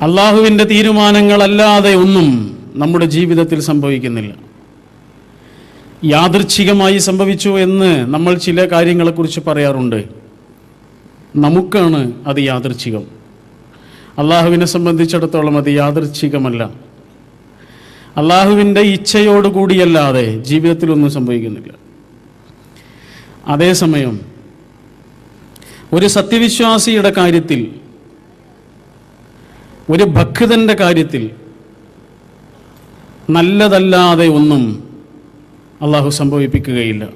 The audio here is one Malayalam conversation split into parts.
അള്ളാഹുവിന്റെ തീരുമാനങ്ങളല്ലാതെ ഒന്നും നമ്മുടെ ജീവിതത്തിൽ സംഭവിക്കുന്നില്ല. യാദൃച്ഛികമായി സംഭവിച്ചു എന്ന് നമ്മൾ ചില കാര്യങ്ങളെക്കുറിച്ച് പറയാറുണ്ട്. നമുക്കാണ് അത് യാദൃച്ഛികം. അള്ളാഹുവിനെ സംബന്ധിച്ചിടത്തോളം അത് യാദൃച്ഛികമല്ല. അള്ളാഹുവിന്റെ ഇച്ഛയോടുകൂടിയല്ലാതെ ജീവിതത്തിലൊന്നും സംഭവിക്കുന്നില്ല. അതേസമയം ഒരു സത്യവിശ്വാസിയുടെ കാര്യത്തിൽ ഒരു ഭക്തന്റെ കാര്യത്തിൽ നല്ലതല്ലാതെ ഒന്നും അള്ളാഹു സംഭവിപ്പിക്കുകയില്ല.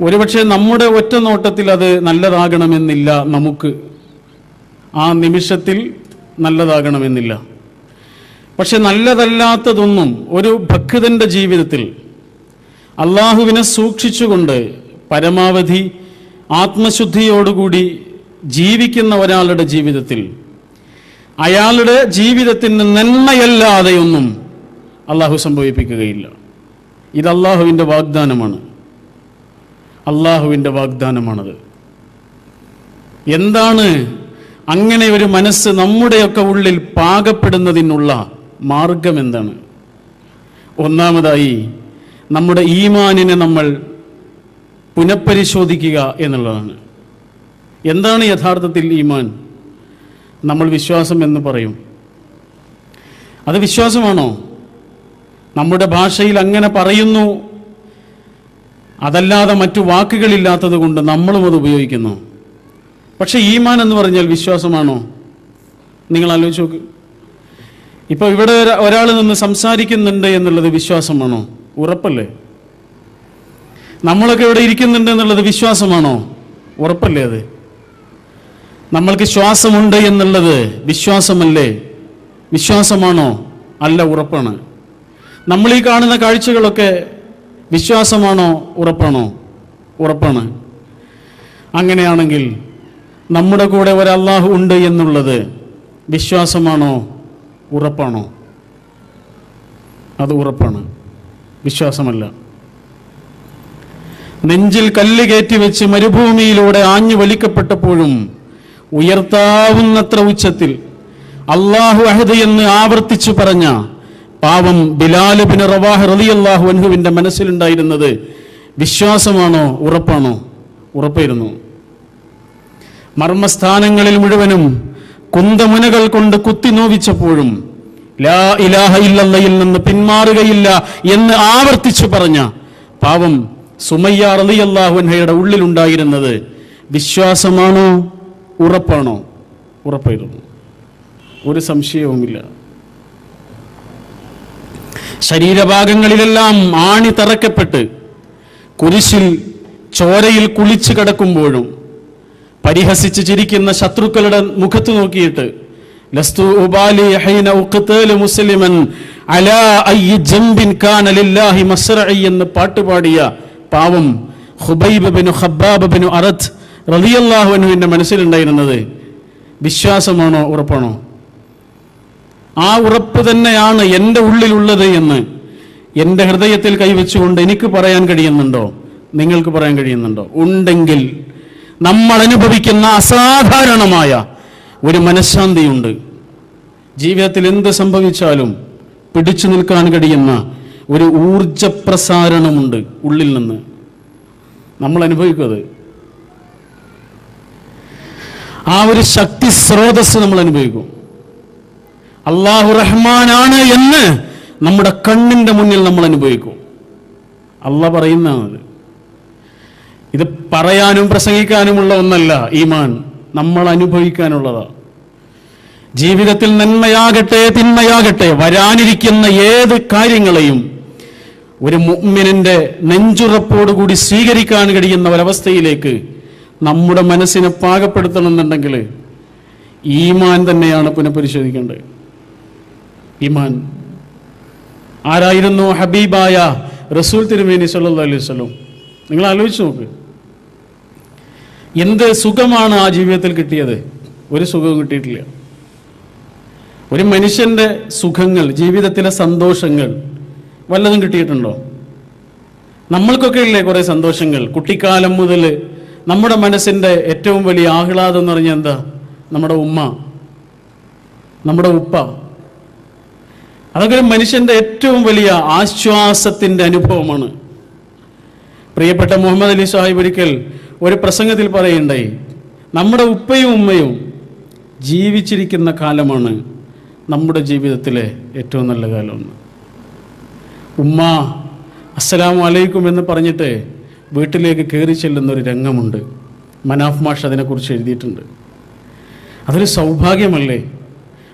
ഒരുപക്ഷെ നമ്മുടെ ഒറ്റ നോട്ടത്തിൽ അത് നല്ലതാകണമെന്നില്ല നമുക്ക്. ആ നിമിഷത്തിൽ നല്ലതാകണമെന്നില്ല. പക്ഷെ നല്ലതല്ലാത്തതൊന്നും ഒരു ഭക്തന്റെ ജീവിതത്തിൽ അള്ളാഹുവിനെ സൂക്ഷിച്ചുകൊണ്ട് പരമാവധി ആത്മശുദ്ധിയോടുകൂടി ജീവിക്കുന്ന ഒരാളുടെ ജീവിതത്തിൽ അയാളുടെ ജീവിതത്തിന് നന്മയല്ലാതെയൊന്നും അള്ളാഹു സംഭവിപ്പിക്കുകയില്ല. ഇത് അള്ളാഹുവിന്റെ വാഗ്ദാനമാണ്. അള്ളാഹുവിന്റെ വാഗ്ദാനമാണത്. എന്താണ് അങ്ങനെ ഒരു മനസ്സ് നമ്മുടെയൊക്കെ ഉള്ളിൽ പാകപ്പെടുന്നതിനുള്ള മാർഗം എന്താണ്? ഒന്നാമതായി നമ്മുടെ ഈമാനിനെ നമ്മൾ പുനഃപരിശോധിക്കുക എന്നുള്ളതാണ്. എന്താണ് യഥാർത്ഥത്തിൽ ഈമാൻ? നമ്മൾ വിശ്വാസം എന്ന് പറയും. അത് വിശ്വാസമാണോ? നമ്മുടെ ഭാഷയിൽ അങ്ങനെ പറയുന്നു. അതല്ലാതെ മറ്റു വാക്കുകളില്ലാത്തത് കൊണ്ട് നമ്മളും അത് ഉപയോഗിക്കുന്നു. പക്ഷേ ഈമാൻ എന്ന് പറഞ്ഞാൽ വിശ്വാസമാണോ? നിങ്ങൾ ആലോചിച്ച് നോക്ക്. ഇപ്പോൾ ഇവിടെ ഒരാൾ നിന്ന് സംസാരിക്കുന്നുണ്ട് എന്നുള്ളത് വിശ്വാസമാണോ? ഉറപ്പല്ലേ? നമ്മളൊക്കെ ഇവിടെ ഇരിക്കുന്നുണ്ട് എന്നുള്ളത് വിശ്വാസമാണോ? ഉറപ്പല്ലേ അത്? നമ്മൾക്ക് ശ്വാസമുണ്ട് എന്നുള്ളത് വിശ്വാസമല്ലേ? വിശ്വാസമാണോ? അല്ല ഉറപ്പാണ്. നമ്മൾ ഈ കാണുന്ന കാഴ്ചകളൊക്കെ വിശ്വാസമാണോ? ഉറപ്പാണോ? ഉറപ്പാണ്. അങ്ങനെയാണെങ്കിൽ നമ്മുടെ കൂടെ ഒരു ഉണ്ട് എന്നുള്ളത് വിശ്വാസമാണോ? ഉറപ്പാണോ? അത് ഉറപ്പാണ്. വിശ്വാസമല്ല. നെഞ്ചിൽ കല്ല് കയറ്റി വെച്ച് മരുഭൂമിയിലൂടെ ആഞ്ഞു വലിക്കപ്പെട്ടപ്പോഴും ഉയർത്താവുന്നത്ര ഉച്ചത്തിൽ അള്ളാഹു അഹദ് എന്ന് ആവർത്തിച്ചു പറഞ്ഞ പാവം ബിലാലുബിന് റവാഹ് റലി അള്ളാഹു അൻഹുവിന്റെ മനസ്സിലുണ്ടായിരുന്നത് വിശ്വാസമാണോ ഉറപ്പാണോ? ഉറപ്പായിരുന്നു. മർമ്മസ്ഥാനങ്ങളിൽ മുഴുവനും കുന്തമുനകൾ കൊണ്ട് കുത്തി നോവിച്ചപ്പോഴും ലാ ഇലാഹ ഇല്ലല്ലയിൽ നിന്ന് പിന്മാറുകയില്ല എന്ന് ആവർത്തിച്ചു പറഞ്ഞ പാവം സുമയ്യ റളിയല്ലാഹു അൻഹയുടെ ഉള്ളിലുണ്ടായിരുന്നത് വിശ്വാസമാണോ ഉറപ്പാണോ? ഉറപ്പായിരുന്നു. ഒരു സംശയവുമില്ല. ശരീരഭാഗങ്ങളിലെല്ലാം ആണി തറക്കപ്പെട്ട് കുരിശിൽ ചോരയിൽ കുളിച്ചു കിടക്കുമ്പോഴും പരിഹസിച്ച് ചിരിക്കുന്ന ശത്രുക്കളുടെ മുഖത്ത് നോക്കിയിട്ട് ഉബാലി ഹൈന മുസ്ലിമൻ അലാ അയ്യ ജംബിൻ കാന ലില്ലാഹി മസ്റഇ എന്ന് പാട്ടുപാടിയ പാവം ഖുബൈബ് ബിനു ഖബ്ബാബ് ബിനു അറത്ത് റളിയല്ലാഹു അൻഹുവിന്റെ മനസ്സിലുണ്ടായിരുന്നത് വിശ്വാസമാണോ ഉറപ്പാണോ? ആ ഉറപ്പ് തന്നെയാണ് എന്റെ ഉള്ളിലുള്ളത് എന്ന് എന്റെ ഹൃദയത്തിൽ കൈവച്ചുകൊണ്ട് എനിക്ക് പറയാൻ കഴിയുന്നുണ്ടോ? നിങ്ങൾക്ക് പറയാൻ കഴിയുന്നുണ്ടോ? ഉണ്ടെങ്കിൽ നമ്മൾ അനുഭവിക്കുന്ന അസാധാരണമായ ഒരു മനഃശാന്തിയുണ്ട്. ജീവിതത്തിൽ എന്ത് സംഭവിച്ചാലും പിടിച്ചു നിൽക്കാൻ കഴിയുന്ന ഒരു ഊർജപ്രസാരണമുണ്ട് ഉള്ളിൽ നിന്ന്. നമ്മൾ അനുഭവിക്കുന്നത് ആ ഒരു ശക്തി സ്രോതസ് നമ്മൾ അനുഭവിക്കും. അള്ളാഹു റഹ്മാനാണ് എന്ന് നമ്മുടെ കണ്ണിന്റെ മുന്നിൽ നമ്മൾ അനുഭവിക്കും. അള്ളാഹ പറയുന്നത് ഇത് പറയാനും പ്രസംഗിക്കാനുമുള്ള ഒന്നല്ല ഈമാൻ. നമ്മൾ അനുഭവിക്കാനുള്ളതാ. ജീവിതത്തിൽ നന്മയാകട്ടെ തിന്മയാകട്ടെ വരാനിരിക്കുന്ന ഏത് കാര്യങ്ങളെയും ഒരു മുഅ്മിനിന്റെ നെഞ്ചുറപ്പോടുകൂടി സ്വീകരിക്കാൻ കഴിയുന്ന ഒരവസ്ഥയിലേക്ക് നമ്മുടെ മനസ്സിനെ പാകപ്പെടുത്തണമെന്നുണ്ടെങ്കിൽ ഈമാൻ തന്നെയാണ് പുനഃപരിശോധിക്കേണ്ടത് ഈമാൻ. ആരായിരുന്നു ഹബീബായ റസൂൽ തിരുമേനി സല്ലു അലൈഹി വസല്ലം? നിങ്ങൾ ആലോചിച്ച് നോക്ക്. എന്ത് സുഖമാണ് ആ ജീവിതത്തിൽ കിട്ടിയത്? ഒരു സുഖവും കിട്ടിയിട്ടില്ല. ഒരു മനുഷ്യന്റെ സുഖങ്ങൾ ജീവിതത്തിലെ സന്തോഷങ്ങൾ വല്ലതും കിട്ടിയിട്ടുണ്ടോ? നമ്മൾക്കൊക്കെ ഇല്ലേ കുറേ സന്തോഷങ്ങൾ? കുട്ടിക്കാലം മുതൽ നമ്മുടെ മനസ്സിന്റെ ഏറ്റവും വലിയ ആഹ്ലാദം എന്ന് പറഞ്ഞാൽ എന്താ? നമ്മുടെ ഉമ്മ നമ്മുടെ ഉപ്പ. അതൊക്കെ ഒരു മനുഷ്യന്റെ ഏറ്റവും വലിയ ആശ്വാസത്തിന്റെ അനുഭവമാണ്. പ്രിയപ്പെട്ട മുഹമ്മദ് അലി സാഹിബ് ഒരിക്കൽ ഒരു പ്രസംഗത്തിൽ പറയുണ്ടായി നമ്മുടെ ഉപ്പയും ഉമ്മയും ജീവിച്ചിരിക്കുന്ന കാലമാണ് നമ്മുടെ ജീവിതത്തിലെ ഏറ്റവും നല്ല കാലമെന്ന് ഉമ്മ അസ്സലാമലൈക്കും എന്ന് പറഞ്ഞിട്ട് വീട്ടിലേക്ക് കയറി ചെല്ലുന്ന ഒരു രംഗമുണ്ട്. മനാഫ് മാഷ് അതിനെക്കുറിച്ച് എഴുതിയിട്ടുണ്ട്. അതൊരു സൗഭാഗ്യമല്ലേ?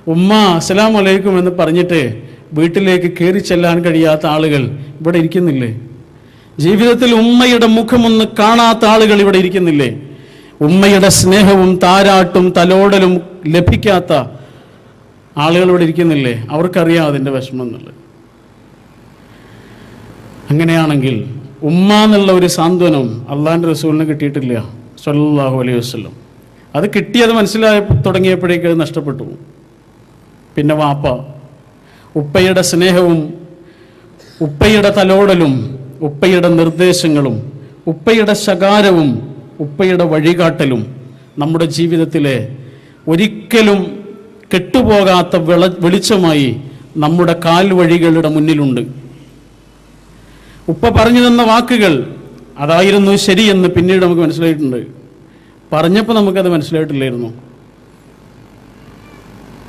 ഉമ്മ അസ്സലാമു അലൈക്കും എന്ന് പറഞ്ഞിട്ട് വീട്ടിലേക്ക് കയറി ചെല്ലാൻ കഴിയാത്ത ആളുകൾ ഇവിടെ ഇരിക്കുന്നില്ലേ? ജീവിതത്തിൽ ഉമ്മയുടെ മുഖമൊന്ന് കാണാത്ത ആളുകൾ ഇവിടെ ഇരിക്കുന്നില്ലേ? ഉമ്മയുടെ സ്നേഹവും താരാട്ടും തലോടലും ലഭിക്കാത്ത ആളുകൾ ഇവിടെ ഇരിക്കുന്നില്ലേ? അവർക്കറിയാം അതിന്റെ വിഷമം എന്നുള്ളത്. അങ്ങനെയാണെങ്കിൽ ഉമ്മ എന്നുള്ള ഒരു സാന്ത്വനം അള്ളാഹിന്റെ റസൂലിന് കിട്ടിയിട്ടില്ല. സല്ലാഹു അലൈഹി വസ്ലം അത് കിട്ടിയത് മനസ്സിലായ തുടങ്ങിയപ്പോഴേക്ക് അത് നഷ്ടപ്പെട്ടു. പിന്നെ വാപ്പ. ഉപ്പയുടെ സ്നേഹവും ഉപ്പയുടെ തലോടലും ഉപ്പയുടെ നിർദ്ദേശങ്ങളും ഉപ്പയുടെ ശകാരവും ഉപ്പയുടെ വഴികാട്ടലും നമ്മുടെ ജീവിതത്തിലെ ഒരിക്കലും കെട്ടുപോകാത്ത വെള വെളിച്ചമായി നമ്മുടെ കാൽവഴികളുടെ മുന്നിലുണ്ട്. ഉപ്പ പറഞ്ഞു തന്ന വാക്കുകൾ അതായിരുന്നു ശരിയെന്ന് പിന്നീട് നമുക്ക് മനസ്സിലായിട്ടുണ്ട്. പറഞ്ഞപ്പോൾ നമുക്കത് മനസ്സിലായിട്ടില്ലായിരുന്നു.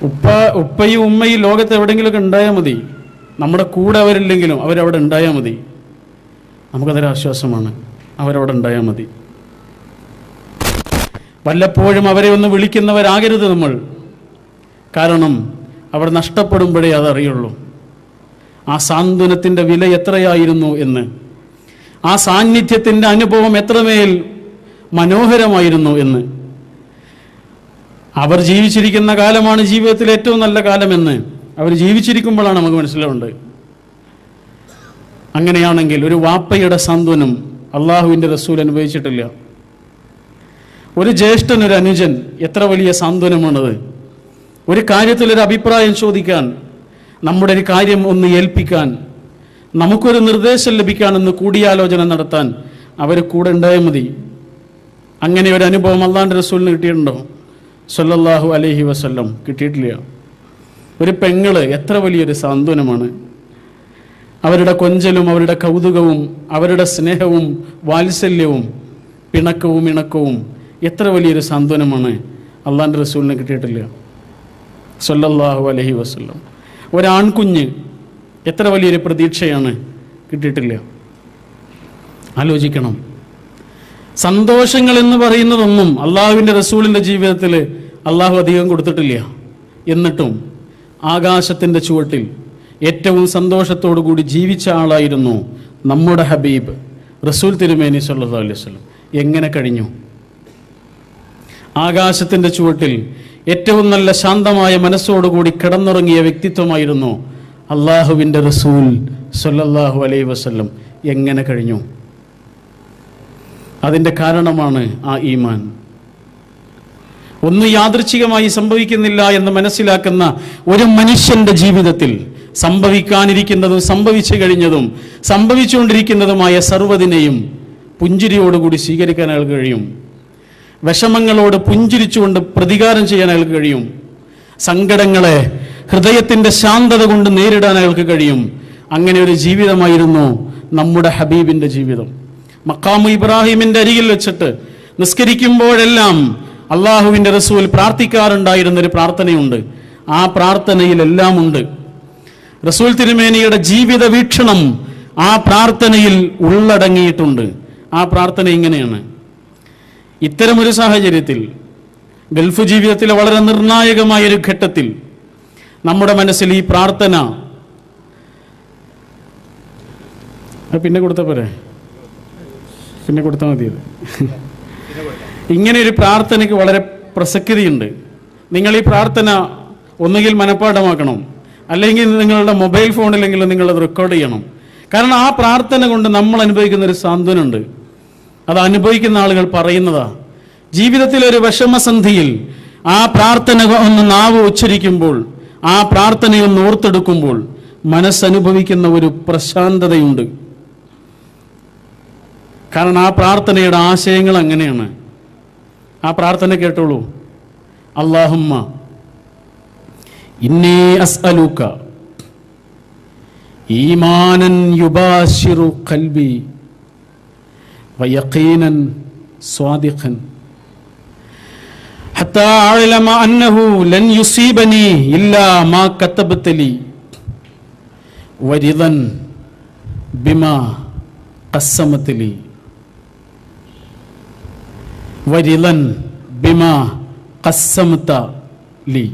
ഉപ്പ ഉപ്പയും ഉമ്മയും ലോകത്ത് എവിടെയെങ്കിലുമൊക്കെ ഉണ്ടായാൽ മതി. നമ്മുടെ കൂടെ അവരില്ലെങ്കിലും അവരവിടെ ഉണ്ടായാൽ മതി. നമുക്കതൊരു ആശ്വാസമാണ്. അവരവിടെ ഉണ്ടായാൽ മതി. വല്ലപ്പോഴും അവരെ ഒന്ന് വിളിക്കുന്നവരാകരുത് നമ്മൾ. കാരണം അവർ നഷ്ടപ്പെടുമ്പോഴേ അതറിയുള്ളൂ. ആ സാന്ത്വനത്തിന്റെ വില എത്രയായിരുന്നു എന്ന്? ആ സാന്നിധ്യത്തിന്റെ അനുഭവം എത്രമേൽ മനോഹരമായിരുന്നു എന്ന്? അവർ ജീവിച്ചിരിക്കുന്ന കാലമാണ് ജീവിതത്തിലെ ഏറ്റവും നല്ല കാലമെന്ന് അവർ ജീവിച്ചിരിക്കുമ്പോഴാണ് നമുക്ക് മനസ്സിലാവേണ്ടത് അങ്ങനെയാണെങ്കിൽ ഒരു വാപ്പയുടെ സാന്ത്വനം അള്ളാഹുവിന്റെ റസൂൽ അനുഭവിച്ചിട്ടില്ല. ഒരു ജ്യേഷ്ഠൻ ഒരു അനുജൻ എത്ര വലിയ സാന്ത്വനമാണത്? ഒരു കാര്യത്തിൽ ഒരു അഭിപ്രായം ചോദിക്കാൻ നമ്മുടെ ഒരു കാര്യം ഒന്ന് ഏൽപ്പിക്കാൻ നമുക്കൊരു നിർദ്ദേശം ലഭിക്കാനെന്ന് കൂടിയാലോചന നടത്താൻ അവർ കൂടെ ഉണ്ടായാൽ മതി. അങ്ങനെ ഒരു അനുഭവം അള്ളാന്റെ റസൂലിന് കിട്ടിയിട്ടുണ്ടോ? സല്ലല്ലാഹു അലഹി വസല്ലം. കിട്ടിയിട്ടില്ല. ഒരു പെങ്ങൾ എത്ര വലിയൊരു സാന്ത്വനമാണ്. അവരുടെ കൊഞ്ചലും അവരുടെ കൗതുകവും അവരുടെ സ്നേഹവും വാത്സല്യവും പിണക്കവും ഇണക്കവും എത്ര വലിയൊരു സാന്ത്വനമാണ് അള്ളാന്റെ റസൂലിന് കിട്ടിയിട്ടില്ല. സല്ലല്ലാഹു അലഹി വസല്ലം. ഒരാൺകുഞ്ഞ് എത്ര വലിയൊരു പ്രതീക്ഷയാണ് കിട്ടിയിട്ടില്ല. ആലോചിക്കണം. സന്തോഷങ്ങൾ എന്ന് പറയുന്നതൊന്നും അള്ളാഹുവിന്റെ റസൂളിന്റെ ജീവിതത്തിൽ അള്ളാഹു അധികം കൊടുത്തിട്ടില്ല. എന്നിട്ടും ആകാശത്തിന്റെ ചുവട്ടിൽ ഏറ്റവും സന്തോഷത്തോടു കൂടി ജീവിച്ച ആളായിരുന്നു നമ്മുടെ ഹബീബ് റസൂൽ തിരുമേനി സല്ലാ അലൈഹി വസല്ലം. എങ്ങനെ കഴിഞ്ഞു? ആകാശത്തിന്റെ ചുവട്ടിൽ ഏറ്റവും നല്ല ശാന്തമായ മനസ്സോടുകൂടി കിടന്നുറങ്ങിയ വ്യക്തിത്വമായിരുന്നു അള്ളാഹുവിന്റെ റസൂൽ സൊല്ലാഹു അലൈ വസ്ല്ലം. എങ്ങനെ കഴിഞ്ഞു? അതിന്റെ കാരണമാണ് ആ ഈമാൻ. ഒന്നും യാദൃച്ഛികമായി സംഭവിക്കുന്നില്ല എന്ന് മനസ്സിലാക്കുന്ന ഒരു മനുഷ്യന്റെ ജീവിതത്തിൽ സംഭവിക്കാനിരിക്കുന്നതും സംഭവിച്ചു കഴിഞ്ഞതും സംഭവിച്ചുകൊണ്ടിരിക്കുന്നതുമായ സർവതിനെയും പുഞ്ചിരിയോടുകൂടി സ്വീകരിക്കാൻ കഴിയും. വിഷമങ്ങളോട് പുഞ്ചിരിച്ചുകൊണ്ട് പ്രതികാരം ചെയ്യാൻ അയാൾക്ക് കഴിയും. സങ്കടങ്ങളെ ഹൃദയത്തിന്റെ ശാന്തത കൊണ്ട് നേരിടാൻ അയാൾക്ക് കഴിയും. അങ്ങനെ ഒരു ജീവിതമായിരുന്നു നമ്മുടെ ഹബീബിന്റെ ജീവിതം. മക്കാമു ഇബ്രാഹിമിന്റെ അരികിൽ വെച്ചിട്ട് നിസ്കരിക്കുമ്പോഴെല്ലാം അള്ളാഹുവിന്റെ റസൂൽ പ്രാർത്ഥിക്കാറുണ്ടായിരുന്ന ഒരു പ്രാർത്ഥനയുണ്ട്. ആ പ്രാർത്ഥനയിലെല്ലാം ഉണ്ട്. റസൂൽ തിരുമേനിയുടെ ജീവിത വീക്ഷണം ആ പ്രാർത്ഥനയിൽ ഉള്ളടങ്ങിയിട്ടുണ്ട്. ആ പ്രാർത്ഥന ഇങ്ങനെയാണ്. ഇത്തരമൊരു സാഹചര്യത്തിൽ ഗൾഫ് ജീവിതത്തിലെ വളരെ നിർണായകമായ ഒരു ഘട്ടത്തിൽ നമ്മുടെ മനസ്സിൽ ഈ പ്രാർത്ഥന പിന്നെ കൊടുത്ത പോരെ? പിന്നെ കൊടുത്താൽ മതിയത് ഇങ്ങനെ ഒരു പ്രാർത്ഥനയ്ക്ക് വളരെ പ്രസക്തിയുണ്ട്. നിങ്ങൾ ഈ പ്രാർത്ഥന ഒന്നുകിൽ മനഃപ്പാഠമാക്കണം അല്ലെങ്കിൽ നിങ്ങളുടെ മൊബൈൽ ഫോണിലെങ്കിലും നിങ്ങളത് റെക്കോർഡ് ചെയ്യണം. കാരണം ആ പ്രാർത്ഥന കൊണ്ട് നമ്മൾ അനുഭവിക്കുന്ന ഒരു സാന്ത്വനമുണ്ട്. അത് അനുഭവിക്കുന്ന ആളുകൾ പറയുന്നതാ ജീവിതത്തിൽ ഒരു വിഷമസന്ധിയിൽ ആ പ്രാർത്ഥന ഒന്ന് നാവ് ഉച്ചരിക്കുമ്പോൾ ആ പ്രാർത്ഥനയൊന്ന് ഓർത്തെടുക്കുമ്പോൾ മനസ്സനുഭവിക്കുന്ന ഒരു പ്രശാന്തതയുണ്ട്. കാരണം ആ പ്രാർത്ഥനയുടെ ആശയങ്ങൾ അങ്ങനെയാണ്. ആ പ്രാർത്ഥന കേട്ടോളൂ. അള്ളാഹുമ്മ ഇന്നേ അസ്അലുക ഈമാനൻ യുബാശിറു ഖൽബി വയഖീനൻ സ്വാദിഖൻ حتى أعلم أنه لن يصيبني إلا ما كتبت لي ورضا بما قسمت لي ورضا بما قسمت لي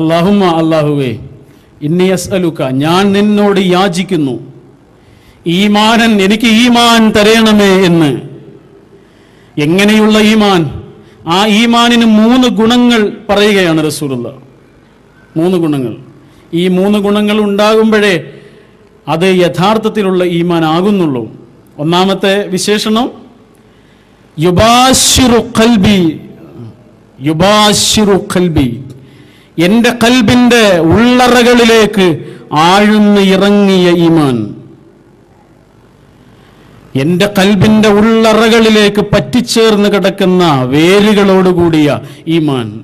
അള്ളാഹുമ്മ അള്ളാഹുവേ ഇന്നി അസ്അലുക ഞാൻ നിന്നോട് യാചിക്കുന്നു ഈമാനൻ എനിക്ക് ഈമാൻ തരയണമേ എന്ന്. എങ്ങനെയുള്ള ഈമാൻ? ആ ഈമാനിന് മൂന്ന് ഗുണങ്ങൾ പറയുകയാണ് റസൂലുള്ള. മൂന്ന് ഗുണങ്ങൾ. ഈ മൂന്ന് ഗുണങ്ങൾ ഉണ്ടാകുമ്പോഴേ അത് യഥാർത്ഥത്തിലുള്ള ഈമാൻ ആകുന്നുള്ളൂ. ഒന്നാമത്തെ വിശേഷണം യുബാശിറു കൽബി യുബാശിറു കൽബി എന്റെ കൽബിന്റെ ഉള്ളറകളിലേക്ക് ആഴ്ന്ന് ഇറങ്ങിയ ഈമാൻ. എന്റെ കൽബിന്റെ ഉള്ളറകളിലേക്ക് പറ്റിച്ചേർന്ന് കിടക്കുന്ന വേരുകളോടുകൂടിയ ഈമാൻ.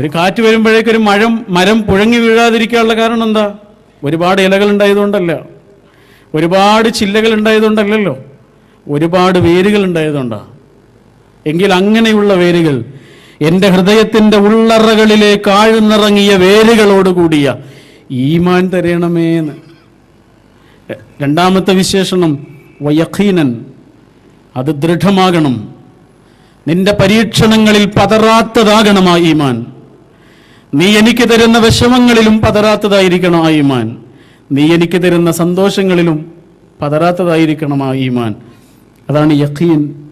ഒരു കാറ്റ് വരുമ്പോഴേക്ക് ഒരു മഴം മരം പുഴങ്ങി വീഴാതിരിക്കാനുള്ള കാരണം എന്താ? ഒരുപാട് ഇലകൾ ഉണ്ടായതുകൊണ്ടല്ല. ഒരുപാട് ചില്ലകൾ ഉണ്ടായതുകൊണ്ടല്ലല്ലോ. ഒരുപാട് വേരുകൾ ഉണ്ടായതുകൊണ്ടാ. എങ്കിൽ അങ്ങനെയുള്ള വേരുകൾ എന്റെ ഹൃദയത്തിന്റെ ഉള്ളറകളിലേക്ക് ആഴ്ന്നിറങ്ങിയ വേരുകളോടുകൂടിയ ഈമാൻ തരയണമേ എന്ന് രണ്ടാമത്തെ വിശേഷണം വയഖീനൻ അത് ദൃഢമാകണം. നിന്റെ പരീക്ഷണങ്ങളിൽ പതറാത്തതാകണം ആ ഈമാൻ. നീ എനിക്ക് തരുന്ന വിഷമങ്ങളിലും പതറാത്തതായിരിക്കണം ആ ഈമാൻ. നീ എനിക്ക് തരുന്ന സന്തോഷങ്ങളിലും പതറാത്തതായിരിക്കണം ആ ഈമാൻ. അതാണ് യഖീൻ.